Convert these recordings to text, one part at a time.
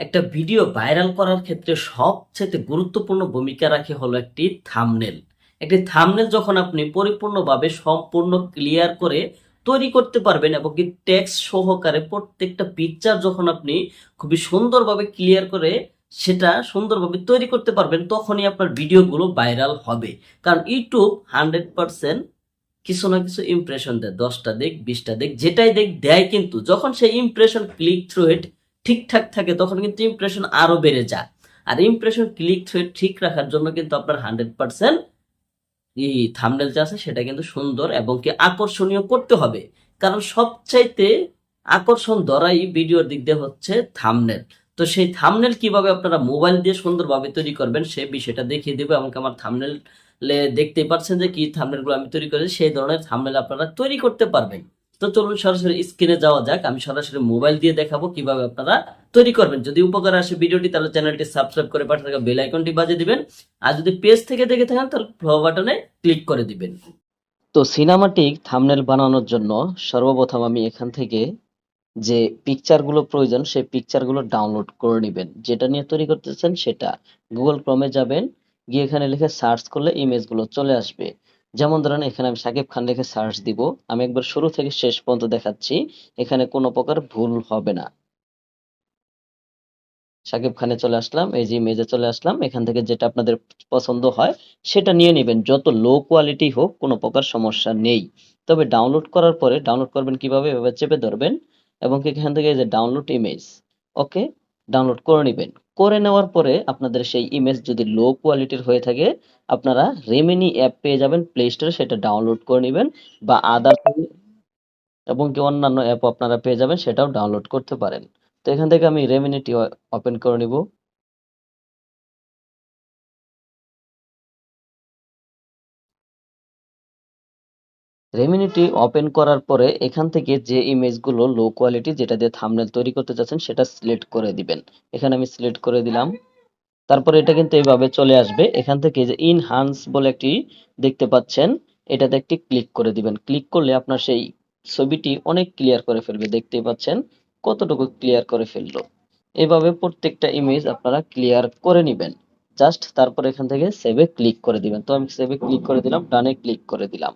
একটা video viral করার ক্ষেত্রে সবচেয়ে গুরুত্বপূর্ণ ভূমিকা রাখে হলো একটি থামনেল একটি থামনেল যখন আপনি পরিপূর্ণভাবে সম্পূর্ণ ক্লিয়ার করে তৈরি করতে পারবেন এবং কি টেক্সট সহকারে প্রত্যেকটা পিকচার যখন আপনি খুবই সুন্দরভাবে ক্লিয়ার করে সেটা সুন্দরভাবে তৈরি করতে পারবেন, তখনই আপনার ভিডিওগুলো ভাইরাল হবে। কারণ ইউটিউব হান্ড্রেড পার্সেন্ট কিছু না কিছু ইমপ্রেশন দেয়। দশটা দেখ, বিশটা দেখ, যেটাই দেখ, দেয় কিন্তু যখন সেই ইমপ্রেশন ক্লিক থ্রু ইট ঠিকঠাক থাকে, তখন কিন্তু ইমপ্রেশন আরও বেড়ে যায়। আর ইমপ্রেশন ক্লিক থ্রু ঠিক রাখার জন্য কিন্তু আপনার হান্ড্রেড পার্সেন্ট এই থামনেল যা আছে, সেটা কিন্তু সুন্দর এবং কি আকর্ষণীয় করতে হবে। কারণ সবচাইতে আকর্ষণ ধরাই ভিডিওর দিক দিয়ে হচ্ছে থামনেল তো সেই থামনেল কীভাবে আপনারা মোবাইল দিয়ে সুন্দরভাবে তৈরি করবেন, সে বিষয়টা দেখিয়ে দেবো। এমনকি আমার থামনেল দেখতেই পাচ্ছেন যে কি থামনেলগুলো আমি তৈরি করেছি, সেই ধরনের থামনেল আপনারা তৈরি করতে পারবেন। তো চলুন সরাসরি স্ক্রিনে যাওয়া যাক। আমি সরাসরি মোবাইল দিয়ে দেখাবো কীভাবে আপনারা তৈরি করবেন। যদি উপকার আসে ভিডিওটি, তাহলে চ্যানেলটি সাবস্ক্রাইব করে পাশে থাকা বেল আইকনটি বাজিয়ে দিবেন। আর যদি পেজ থেকে দেখে থাকেন, তাহলে ফলো বাটনে ক্লিক করে দিবেন। তো সিনেমাটিক থামনেল বানানোর জন্য সর্বপ্রথম আমি এখান থেকে যে পিকচারগুলো প্রয়োজন, সেই পিকচারগুলো ডাউনলোড করে নেবেন। যেটা নিয়ে তৈরি করতেছেন, সেটা গুগল ক্রমে যাবেন। গিয়ে এখানে লিখে সার্চ করলে ইমেজগুলো চলে আসবে। যেমন ধরেন, এখানে আমি সাকিব খান লিখে সার্চ দিব। আমি একবার শুরু থেকে শেষ পর্যন্ত দেখাচ্ছি, এখানে কোনো প্রকার ভুল হবে না। সাকিব খানে চলে আসলাম, এই যে ইমেজে চলে আসলাম, এখান থেকে যেটা আপনাদের পছন্দ হয়, সেটা নিয়ে নেবেন। যত লো কোয়ালিটি হোক, কোনো প্রকার সমস্যা নেই। তবে ডাউনলোড করার পরে ডাউনলোড করবেন কীভাবে? এভাবে চেপে ধরবেন এবং এখান থেকে এই যে ডাউনলোড ইমেজ ওকে ডাউনলোড করে নেবেন। করে নেওয়ার পরে আপনাদের সেই ইমেজ যদি লো কোয়ালিটির হয়ে থাকে, আপনারা রেমিনি অ্যাপ পেয়ে যাবেন প্লে স্টোরে সেটা ডাউনলোড করে নেবেন বা আদার এবং কি অন্যান্য অ্যাপ আপনারা পেয়ে যাবেন, সেটাও ডাউনলোড করতে পারেন। তো এখান থেকে আমি রেমিনিটি ওপেন করে নিব। রেমিনিটি ওপেন করার পরে এখান থেকে যে ইমেজগুলো লো কোয়ালিটি যেটা দিয়ে থাম্বনেল তৈরি করতে চাচ্ছেন, সেটা সিলেক্ট করে দিবেন। এখানে আমি সিলেক্ট করে দিলাম। তারপরে এটা কিন্তু এইভাবে চলে আসবে। এখান থেকে যে ইনহান্স বলে একটি দেখতে পাচ্ছেন, এটাতে একটি ক্লিক করে দিবেন। ক্লিক করলে আপনার সেই ছবিটি অনেক ক্লিয়ার করে ফেলবে, দেখতেই পাচ্ছেন। কতটুকু ক্লিয়ার করে ফেলল। এভাবে প্রত্যেকটা ইমেজ আপনারা ক্লিয়ার করে নেবেন। জাস্ট তারপর এখান থেকে সেভে ক্লিক করে দিবেন। তো আমি সেভে ক্লিক করে দিলাম ডানে ক্লিক করে দিলাম।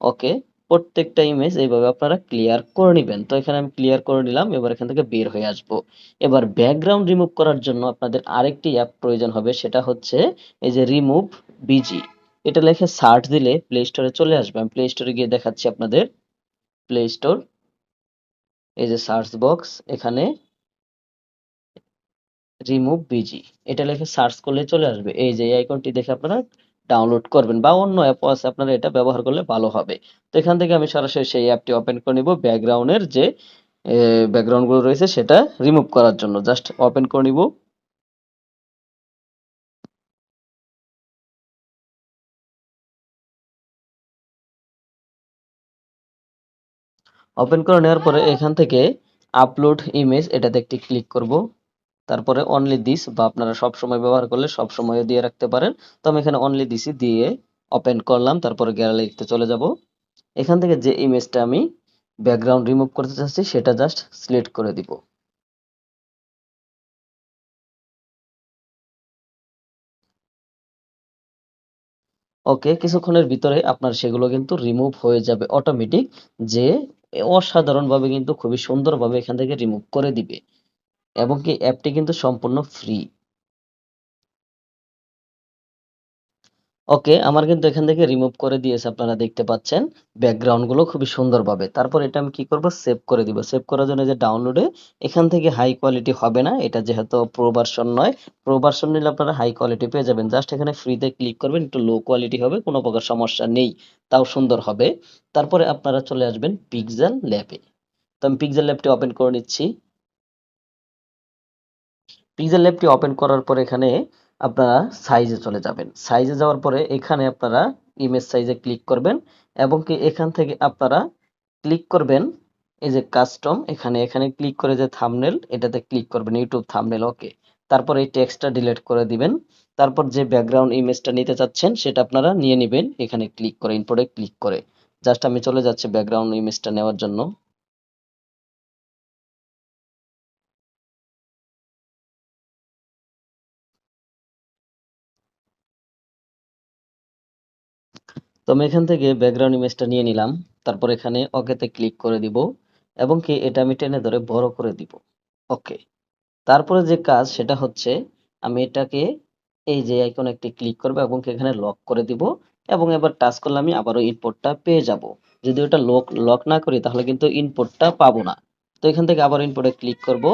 ওকে, প্রত্যেকটা ইমেজ এইভাবে আপনারা ক্লিয়ার করে নেবেন। তো এখানে আমি ক্লিয়ার করে নিলাম, এবার এখান থেকে বের হয়ে আসব। এবার ব্যাকগ্রাউন্ড রিমুভ করার জন্য আপনাদের আরেকটি অ্যাপ প্রয়োজন হবে, সেটা হচ্ছে এই যে রিমুভ বিজি এটা লিখে সার্চ দিলে প্লে স্টোরে চলে আসবে। আমি প্লে স্টোরে গিয়ে দেখাচ্ছি আপনাদের। প্লে স্টোর এই যে সার্চ বক্স এখানে রিমুভ বিজি এটা লিখে সার্চ করলে চলে আসবে। এই যে আইকনটি দেখে আপনারা ডাউনলোড করবেন বা অন্য অ্যাপ আছে, আপনারা এটা ব্যবহার করলে ভালো হবে। তো এখান থেকে আমি সরাসরি সেই অ্যাপটি ওপেন করে নিব। ব্যাকগ্রাউন্ডের যে ব্যাকগ্রাউন্ডগুলো রয়েছে সেটা রিমুভ করার জন্য। জাস্ট ওপেন করে নিব। ওপেন করে নেওয়ার পরে এখান থেকে আপলোড ইমেজ এটাতে একটি ক্লিক করব। তারপরে অনলি দিস বা আপনারা সব সময় ব্যবহার করলে সব সময় দিয়ে রাখতে পারেন। তো আমি এখানে অনলি দিসই দিয়ে ওপেন করলাম, তারপরে গ্যালারিতে চলে যাব। এখান থেকে যে ইমেজটা আমি ব্যাকগ্রাউন্ড রিমুভ করতে চাচ্ছি, সেটা জাস্ট সিলেক্ট করে দিব। ওকে কিছুক্ষণের ভিতরে আপনার সেগুলো কিন্তু রিমুভ হয়ে যাবে অটোমেটিক যে অসাধারণভাবে কিন্তু খুবই সুন্দরভাবে এখান থেকে রিমুভ করে দিবে। এবং কি অ্যাপটি কিন্তু সম্পূর্ণ ফ্রি ওকে আমার কিন্তু এখান থেকে রিমুভ করে দিয়েছে আপনারা দেখতে পাচ্ছেন। ব্যাকগ্রাউন্ডগুলো খুবই সুন্দরভাবে। তারপর এটা আমি কি করব? সেভ করে দিব। সেভ করার জন্য যে ডাউনলোডে এখান থেকে হাই কোয়ালিটি হবে না। এটা যেহেতু প্রো ভার্সন নয় প্রো ভার্সন নিলে আপনারা হাই কোয়ালিটি পেয়ে যাবেন। জাস্ট এখানে ফ্রিতে ক্লিক করবেন, একটু লো কোয়ালিটি হবে, কোনো প্রকার সমস্যা নেই। তাও সুন্দর হবে। তারপরে আপনারা চলে আসবেন পিক্সেল ল্যাবে তো আমি পিক্সেল ল্যাবটি ওপেন করে নিচ্ছি। পিক্সেল ল্যাবটি ওপেন করার পর এখানে আপনারা সাইজে চলে যাবেন। সাইজে যাওয়ার পরে এখানে আপনারা ইমেজ সাইজে ক্লিক করবেন এবং কি এখান থেকে আপনারা ক্লিক করবেন এই যে কাস্টম এখানে এখানে ক্লিক করে যে থামনেল এটাতে ক্লিক করবেন ইউটিউব থামনেল ওকে তারপর এই টেক্সটটা ডিলিট করে দিবেন। তারপর যে ব্যাকগ্রাউন্ড ইমেজটা নিতে চাচ্ছেন, সেটা আপনারা নিয়ে নেবেন। এখানে ক্লিক করে ইনপোর্টে ক্লিক করে। জাস্ট আমি চলে যাচ্ছি ব্যাকগ্রাউন্ড ইমেজটা নেওয়ার জন্য। তো আমি এখান থেকে ব্যাকগ্রাউন্ড ইমেজটা নিয়ে নিলাম। তারপর এখানে ওকেতে ক্লিক করে দিব এবং কি এটা আমি টেনে ধরে বড় করে দিব। ওকে তারপরে যে কাজ, সেটা হচ্ছে আমি এটাকে এই যে আইকন একটি ক্লিক করব এবং কি এখানে লক করে দিব এবং এবার টাচ করলে আমি আবারও ইনপুটটা পেয়ে যাব। যদি ওটা লক লক না করি, তাহলে কিন্তু ইনপুটটা পাবো না। তো এখান থেকে আবার ইনপুটে ক্লিক করব।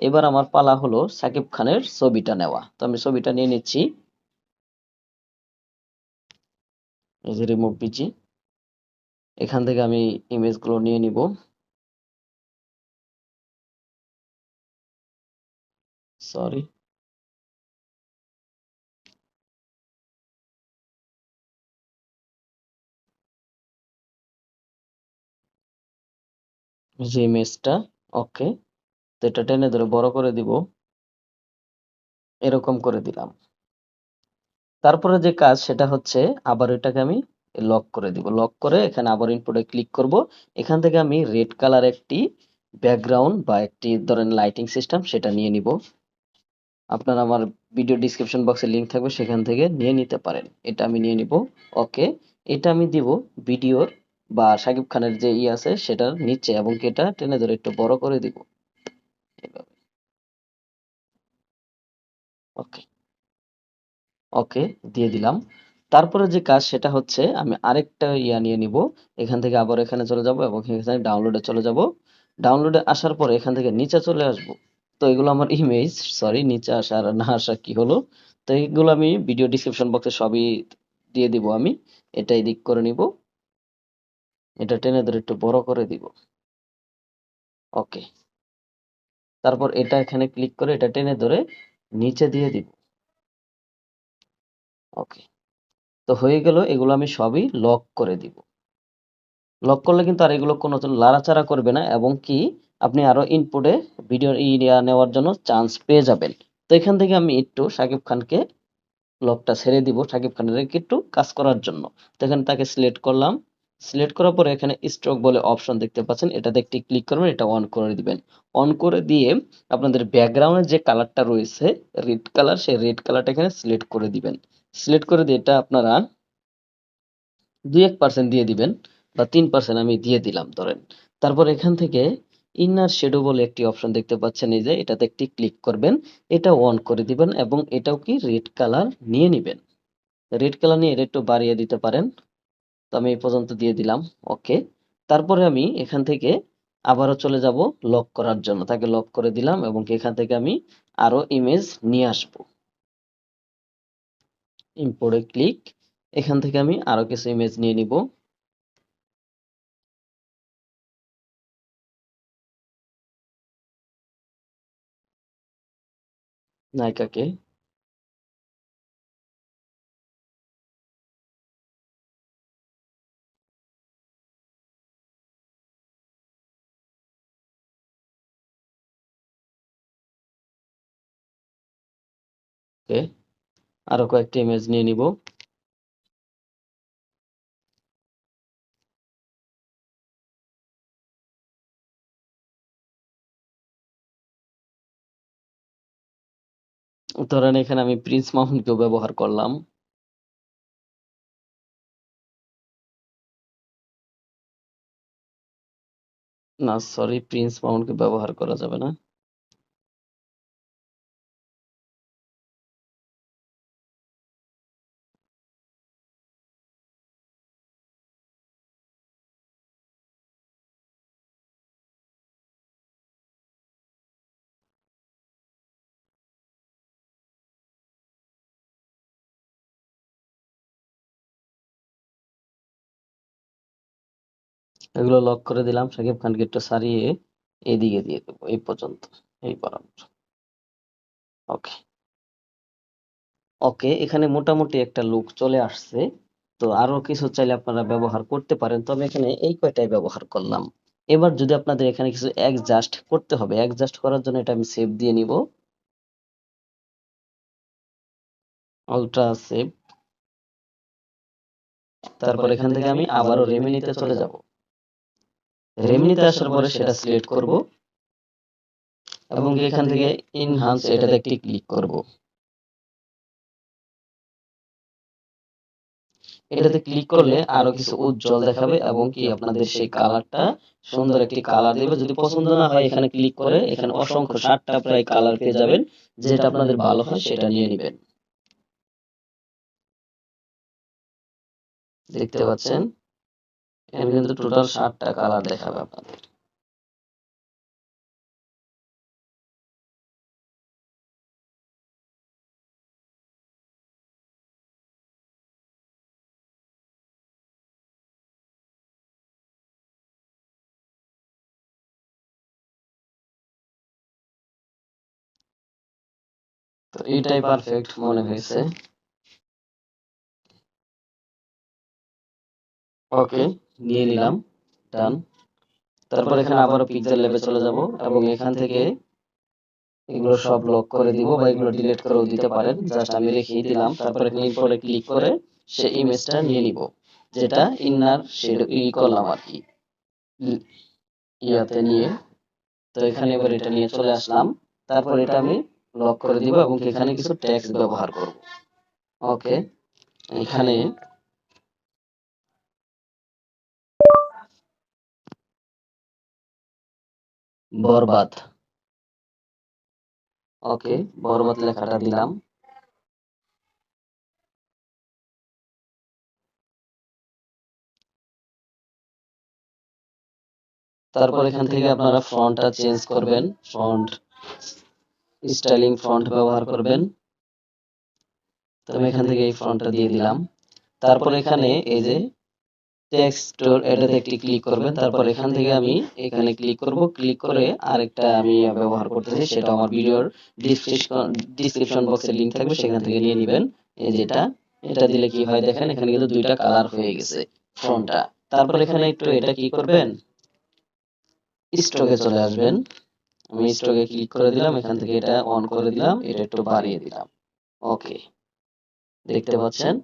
এবার আমার পালা হলো সাকিব খানের ছবিটা নেওয়া। তো আমি ছবিটা নিয়ে নিচ্ছি। এই যে রিমুভ পিজি এখান থেকে আমি ইমেজগুলো নিয়ে নিব সরি যে ইমেজটা ওকে তো এটা টেনে ধরে বড় করে দিব এরকম করে দিলাম তারপরে যে কাজ সেটা হচ্ছে আবার এটাকে আমি লক করে দিব। লক করে এখানে আবার ইনপুটে ক্লিক করব। এখান থেকে আমি রেড কালার একটি ব্যাকগ্রাউন্ড বা একটি ধরেন লাইটিং সিস্টেম সেটা নিয়ে নিব। আপনার আমার ভিডিও ডিসক্রিপশন বক্সে লিংক থাকবে, সেখান থেকে নিয়ে নিতে পারেন। এটা আমি নিয়ে নিব। ওকে, এটা আমি দিব ভিডিওর বা শাকিব খানের যে ই আছে সেটার নিচে এবং এটা টেনে ধরে একটু বড় করে দিব। ওকে। ওকে, দিয়ে দিলাম। তারপরে যে কাজ সেটা হচ্ছে আমি আরেকটা ইয়া নিয়ে নিব। এখান থেকে আবার এখানে চলে যাব এবং এখানে ডাউনলোডে চলে যাব। ডাউনলোডে আসার পরে এখান থেকে নিচে চলে আসব। তো এগুলো আমার ইমেজ সরি নিচে আসা আর না আসা কি হলো? তো এগুলো আমি ভিডিও ডিসক্রিপশন বক্সে সবই দিয়ে দিব আমি। এটা এদিক করে নিব। এটা টেনে ধরে একটু বড় করে দিব। ওকে। তারপর এটা এখানে ক্লিক করে এটা টেনে ধরে নিচে দিয়ে দিব। ওকে তো হয়ে গেল, এগুলো আমি সবই লক করে দিব। লক করলে কিন্তু আর এগুলো কোনো লাড়াচাড়া করবে না এবং কি আপনি আরও ইনপুটে ভিডিও ইয়া নেওয়ার জন্য চান্স পেয়ে যাবেন। তো এখান থেকে আমি একটু সাকিব খানকে লকটা ছেড়ে দিব, সাকিব খানের একটু কাজ করার জন্য। তো এখানে তাকে সিলেক্ট করলাম। সিলেক্ট করার পরে এখানে স্ট্রোক বলে অপশন দেখতে পাচ্ছেন। এটাতে একটি ক্লিক করবেন, এটা অন করে দিবেন। অন করে দিয়ে আপনাদের ব্যাকগ্রাউন্ডের যে কালারটা রয়েছে রেড কালার সেই রেড কালারটা এখানে সিলেক্ট করে দিবেন। সিলেক্ট করে দিয়ে এটা আপনারা দুই এক পার্সেন্ট দিয়ে দিবেন বা তিন পার্সেন্ট আমি দিয়ে দিলাম, ধরেন। তারপর এখান থেকে ইনার শেডো বলে একটি অপশন দেখতে পাচ্ছেন, এই যে এটাতে একটি ক্লিক করবেন, এটা অন করে দিবেন এবং এটাও কি রেড কালার নিয়ে নিবেন। রেড কালার নিয়ে এটা একটু বাড়িয়ে দিতে পারেন। তো আমি এই পর্যন্ত দিয়ে দিলাম ওকে তারপরে আমি এখান থেকে আবারও চলে যাব লক করার জন্য, তাকে লক করে দিলাম এবং এখান থেকে আমি আরও ইমেজ নিয়ে আসব। ইম্পোর্টে ক্লিক এখান থেকে আমি আরও কিছু ইমেজ নিয়ে নিব। নায়িকাকে। ওকে। আরও কয়েকটি ইমেজ নিয়ে নিব। ধরেন এখানে আমি প্রিন্স মামুনকেও ব্যবহার করলাম। না সরি প্রিন্স মামুনকে ব্যবহার করা যাবে না। এগুলো লক করে দিলাম। শাকিব খানকে একটু সারিয়ে এদিকে দিয়ে দেবো এই পর্যন্ত এই বরাবর ওকে ওকে এখানে মোটামুটি একটা লুক চলে আসছে। তো আরও কিছু চাইলে আপনারা ব্যবহার করতে পারেন। তবে এখানে এই কয়টাই ব্যবহার করলাম। এবার যদি আপনাদের এখানে কিছু অ্যাডজাস্ট করতে হবে অ্যাডজাস্ট করার জন্য এটা আমি সেভ দিয়ে নিব। আলট্রা সেভ তারপর এখান থেকে আমি আবারও রেমিনিতে চলে যাব। রেমিনিতে আসার পরে সেটা সিলেক্ট করব এবং এখান থেকে ইনহান্স এটাতে একটি ক্লিক করব। এটাতে ক্লিক করলে আরও কিছু উজ্জ্বল দেখাবে এবং কি আপনাদের সেই কালারটা সুন্দর একটি কালার দেবে। যদি পছন্দ না হয় এখানে ক্লিক করে এখানে অসংখ্য ষাটটা প্রায় কালার পেয়ে যাবেন, যেটা আপনাদের ভালো হয় সেটা নিয়ে নেবেন। দেখতে পাচ্ছেন? এখানে কিন্তু টোটাল সাতটা কালার দেখাবে আপনাদের। তো পারফেক্ট মনে হয়েছে। ওকে, নিয়ে নিলাম, ডান। তারপর এখানে আবারও পিকচার ল্যাবে চলে যাব এবং এখান থেকে এগুলো সব লক করে দিব বা এগুলো ডিলিট করেও দিতে পারেন। জাস্ট আমি রেখেই দিলাম। তারপর এখানে ইম্পোর্টে ক্লিক করে সে ইমেজটা নিয়ে নিব, যেটা ইনার শেড ই করলাম আর কি। ইয়াতে নিয়ে, তো এখানে এবার এটা নিয়ে চলে আসলাম। তারপর এটা আমি লক করে দিব এবং এখানে কিছু ট্যাক্স ব্যবহার করব। ওকে, এখানে বরবাদ। ওকে, বরবাদ লেখাটা দিলাম। তারপর এখান থেকে আপনারা ফন্টটা চেঞ্জ করবেন। ফন্ট স্টাইলিং ফন্ট ব্যবহার করবেন। তো আমি এখান থেকে এই ফন্টটা দিয়ে দিলাম। তারপর এখানে এই যে টেক্সট এটাতে একটি ক্লিক করবেন, তারপর এখান থেকে আমি এখানে ক্লিক করব। ক্লিক করে আরেকটা আমি ব্যবহার করতেছি, সেটা আমার ভিডিওর ডিসক্রিপশন ডিসক্রিপশন বক্সে লিংক থাকবে, সেখান থেকে নিয়ে নেবেন। এই যেটা এটা দিলে কি হয় দেখেন, এখানে কিন্তু দুইটা কালার হয়ে গেছে ফন্টটা তারপর এখানে একটু এটা কি করবেন? স্ট্রোকে চলে আসবেন। আমি স্ট্রোকে ক্লিক করে দিলাম, এখান থেকে এটা অন করে দিলাম, এটা একটু বাড়িয়ে দিলাম। ওকে দেখতে পাচ্ছেন?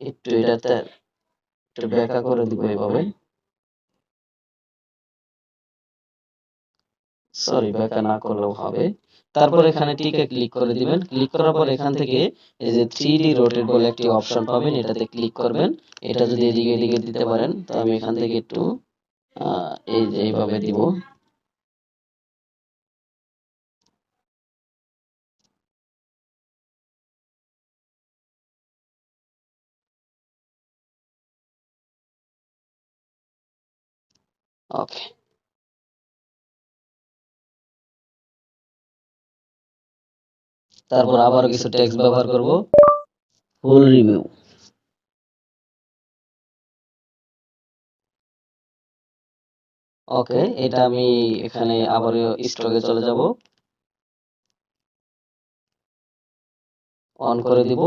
একটু এটাতে ব্যাখ্যা করে দিব এইভাবে সরি ব্যাখ্যা না করলেও হবে। তারপর এখানে টিকে ক্লিক করে দিবেন। ক্লিক করার পর এখান থেকে এই যে থ্রি ডি রোটেট বলে একটি অপশন পাবেন এটাতে ক্লিক করবেন। এটা যদি এদিকে এদিকে দিতে পারেন তো আমি এখান থেকে একটু আহ, এই যে এইভাবে দিব। ওকে তারপর আবারও কিছু টেক্সট ব্যবহার করব। ফুল রিভিউ ওকে এটা আমি এখানে আবারও স্টকে চলে যাব। অন করে দিব।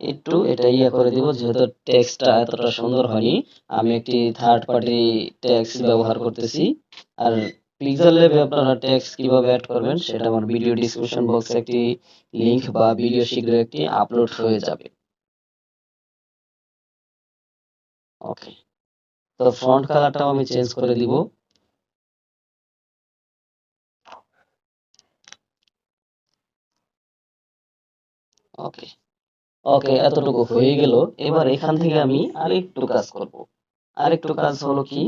একটু এটা ইয়ে করে দিব, যেহেতু টেক্সটটা এতটা সুন্দর হয়নি। আমি একটি থার্ড পার্টি টেক্সট ব্যবহার করতেছি। আর পিক্সেল ল্যাবে আপনারা টেক্সট কীভাবে অ্যাড করবেন, সেটা আমার ভিডিও ডিসক্রিপশন বক্সে একটি লিংক বা ভিডিও শীঘ্রই একটি আপলোড হয়ে যাবে। ওকে তো ফন্ট কালারটাও আমি চেঞ্জ করে দিব। ওকে ওকে, এতটুকু হয়ে গেল। এবার এখান থেকে আমি আরেকটু কাজ করব। আরেকটু কাজ হলো কি?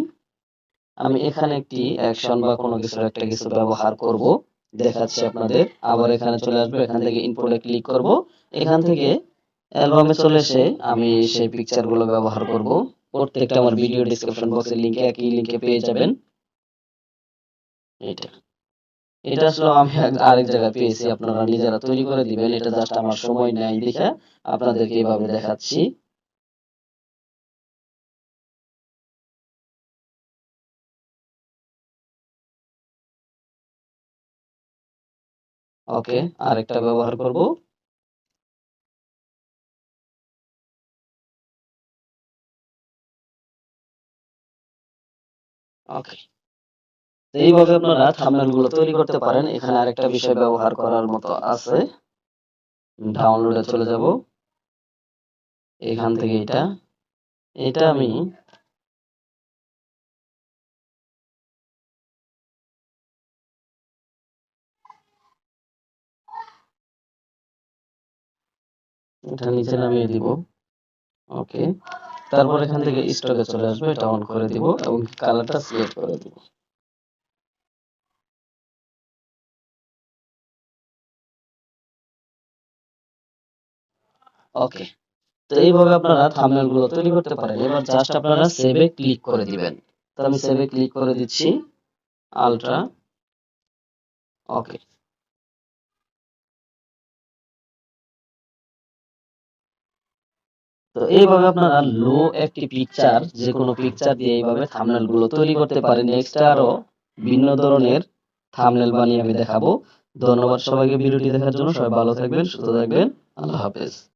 আমি এখানে একটি অ্যাকশন বা কোনো কিছুর একটা কিছু ব্যবহার করব। দেখাচ্ছি আপনাদের। আবার এখানে চলে আসব। এখান থেকে ইনপুটে ক্লিক করব। এখান থেকে অ্যালবামে চলে এসে আমি সেই পিকচারগুলো ব্যবহার করব। প্রত্যেকটা আমার ভিডিও ডিসক্রিপশন বক্সের লিংকে একই লিংকে পেয়ে যাবেন। এটা এটা আসলে আমি আরেক জায়গায় পেয়েছি, আপনারা নিজেরা তৈরি করে দিবেন, এটা জাস্ট আমার সময় নেই দেখে আপনাদেরকে এইভাবে দেখাচ্ছি। ওকে, আরেকটা ব্যবহার করব। ওকে। এইভাবে আপনারা থাম্বনেলগুলো তৈরি করতে পারেন। এখানে আরেকটা বিষয় ব্যবহার করার মতো আছে। ডাউনলোডে চলে যাব। এখান থেকে এটা। এটা আমি এটা নিচে নামিয়ে দিব। ওকে তারপর এখান থেকে স্টকে চলে আসবে। এটা অন করে দিব এবং কালারটা সিলেক্ট করে দিব। ওকে তো এইভাবে আপনারা থাম্বনেলগুলো তৈরি করতে পারেন। এবার জাস্ট আপনারা সেভে ক্লিক করে দিবেন। তো আমি সেভে ক্লিক করে দিচ্ছি। আলট্রা ওকে তো এইভাবে আপনারা লো একটি পিকচার যে কোনো পিকচার দিয়ে এইভাবে থাম্বনেলগুলো তৈরি করতে পারেন। নেক্সট আরও ভিন্ন ধরনের থাম্বনেল বানিয়ে আমি দেখাবো। ধন্যবাদ সবাইকে ভিডিওটি দেখার জন্য। সবাই ভালো থাকবেন, সুস্থ থাকবেন। আল্লাহ হাফেজ।